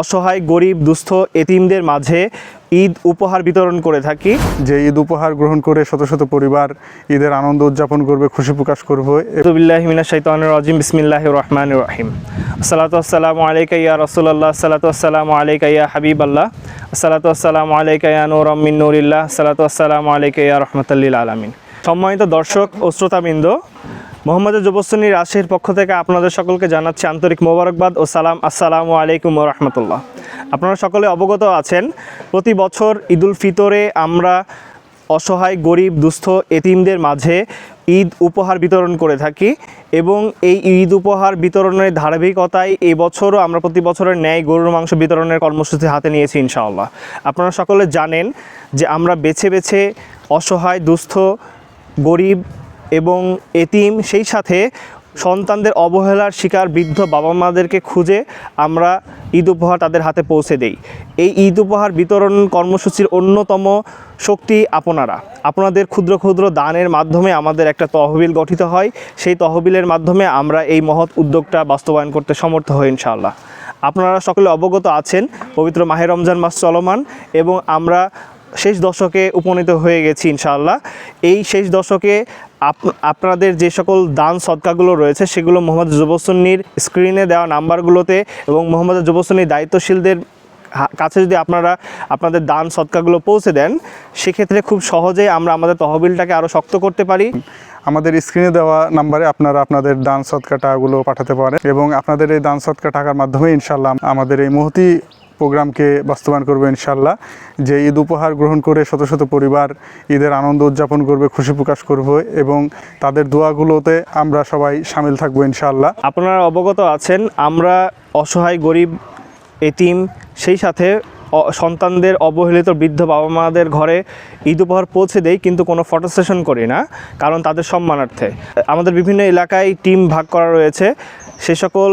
অসহায় গরিব দুস্থ এতিমদের মাঝে ঈদ উপহার বিতরণ করে থাকি। যে ঈদ উপহার গ্রহণ করে শত শত পরিবার ঈদের আনন্দ উদযাপন করবে খুশি প্রকাশ করবে। শাইতানির রাজিম বিসমিল্লাহির রহমানির রহিম। আসসালামু আলাইকা ইয়া রাসূলুল্লাহ আসসালাতু আসসালামু আলাইকা ইয়া হাবিবাল্লাহ আসসালাতু আসসালামু আলাইকা ইয়া নূরাম মিন নূরিল্লাহ আসসালামু আলাইকা ইয়া রাহমাতাল লিল আলামিন। সম্মানিত দর্শক ও শ্রোতাবৃন্দ মোহাম্মদ যুবশ্রেণী রাশির পক্ষ থেকে আপনাদের সকলকে জানাচ্ছি আন্তরিক মোবারকবাদ ও সালাম। আসসালামু আলাইকুম রহমতুল্লাহ। আপনারা সকলে অবগত আছেন, প্রতি বছর ঈদুল ফিতরে আমরা অসহায়, গরিব, দুস্থ, এতিমদের মাঝে ঈদ উপহার বিতরণ করে থাকি এবং এই ঈদ উপহার বিতরণের ধারাবাহিকতায় এই বছরও আমরা প্রতি বছরের ন্যায় গরুর মাংস বিতরণের কর্মসূচি হাতে নিয়েছি ইনশাআল্লাহ। আপনারা সকলে জানেন যে আমরা বেছে বেছে অসহায়, দুস্থ, গরিব এবং এতিম সেই সাথে সন্তানদের অবহেলার শিকার বৃদ্ধ বাবা মাদেরকে খুঁজে আমরা ঈদ উপহার তাদের হাতে পৌঁছে দেই। এই ঈদ উপহার বিতরণ কর্মসূচির অন্যতম শক্তি আপনারা। আপনাদের ক্ষুদ্র ক্ষুদ্র দানের মাধ্যমে আমাদের একটা তহবিল গঠিত হয়। সেই তহবিলের মাধ্যমে আমরা এই মহৎ উদ্যোগটা বাস্তবায়ন করতে সমর্থ হই ইনশাআল্লাহ। আপনারা সকলে অবগত আছেন, পবিত্র মাহে রমজান মাস চলমান এবং আমরা শেষ দশকে উপনীত হয়ে গেছি ইনশাআল্লাহ। এই শেষ দশকে আপ- আপনাদের যে সকল দান সদকাগুলো রয়েছে, সেগুলো মোহাম্মদ যুবসন্নির স্ক্রিনে দেওয়া নাম্বারগুলোতে এবং মোহাম্মদ যুবসন্নির দায়িত্বশীলদের কাছে যদি আপনারা আপনাদের দান সদকাগুলো পৌঁছে দেন, সেক্ষেত্রে খুব সহজেই আমরা আমাদের তহবিলটাকে আরও শক্ত করতে পারি। আমাদের স্ক্রিনে দেওয়া নাম্বারে আপনারা আপনাদের দান সৎকা টাকাগুলো পাঠাতে পারেন এবং আপনাদের এই দান সৎকা টাকার মাধ্যমে ইনশাল্লাহ আমাদের এই মহতি প্রোগ্রামকে বাস্তবায়ন করবে ইনশাল্লাহ যে ঈদ উপহার গ্রহণ করে শত শত পরিবার ঈদের আনন্দ উদযাপন করবে, খুশি প্রকাশ করবে এবং তাদের দোয়াগুলোতে আমরা সবাই সামিল থাকব ইনশাল্লাহ আপনারা অবগত আছেন, আমরা অসহায়, গরিব, এতিম, সেই সাথে সন্তানদের অবহেলিত বৃদ্ধ বাবা মাদের ঘরে ঈদ উপহার পৌঁছে দেই, কিন্তু কোনো ফটো সেশন করি না, কারণ তাদের সম্মানার্থে। আমাদের বিভিন্ন এলাকায় টিম ভাগ করা রয়েছে। সে সকল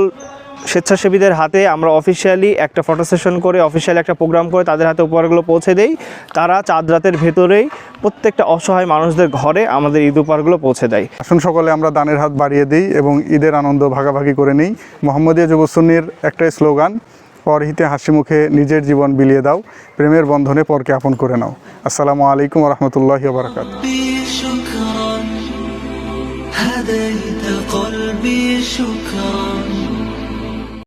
স্বেচ্ছাসেবীদের হাতে আমরা অফিসিয়ালি একটা ফটো সেশন করে অফিসিয়ালি একটা প্রোগ্রাম করে তাদের হাতে উপহারগুলো পৌঁছে দেই তারা চাঁদ রাতের ভেতরেই প্রত্যেকটা অসহায় মানুষদের ঘরে আমাদের ঈদ উপহারগুলো পৌঁছে দেয় আসুন সকলে আমরা দানের হাত বাড়িয়ে দিই এবং ঈদের আনন্দ ভাগাভাগি করে নিই মোহাম্মদিয়া যুবসন্নির একটাই স্লোগান পরহিতে হাসি মুখে নিজের জীবন বিলিয়ে দাও প্রেমের বন্ধনে পরকে আপন করে নাও আসসালামু আলাইকুম রহমতুল্লাহ বারকাত ربي شكرا هديت قلبي شكرا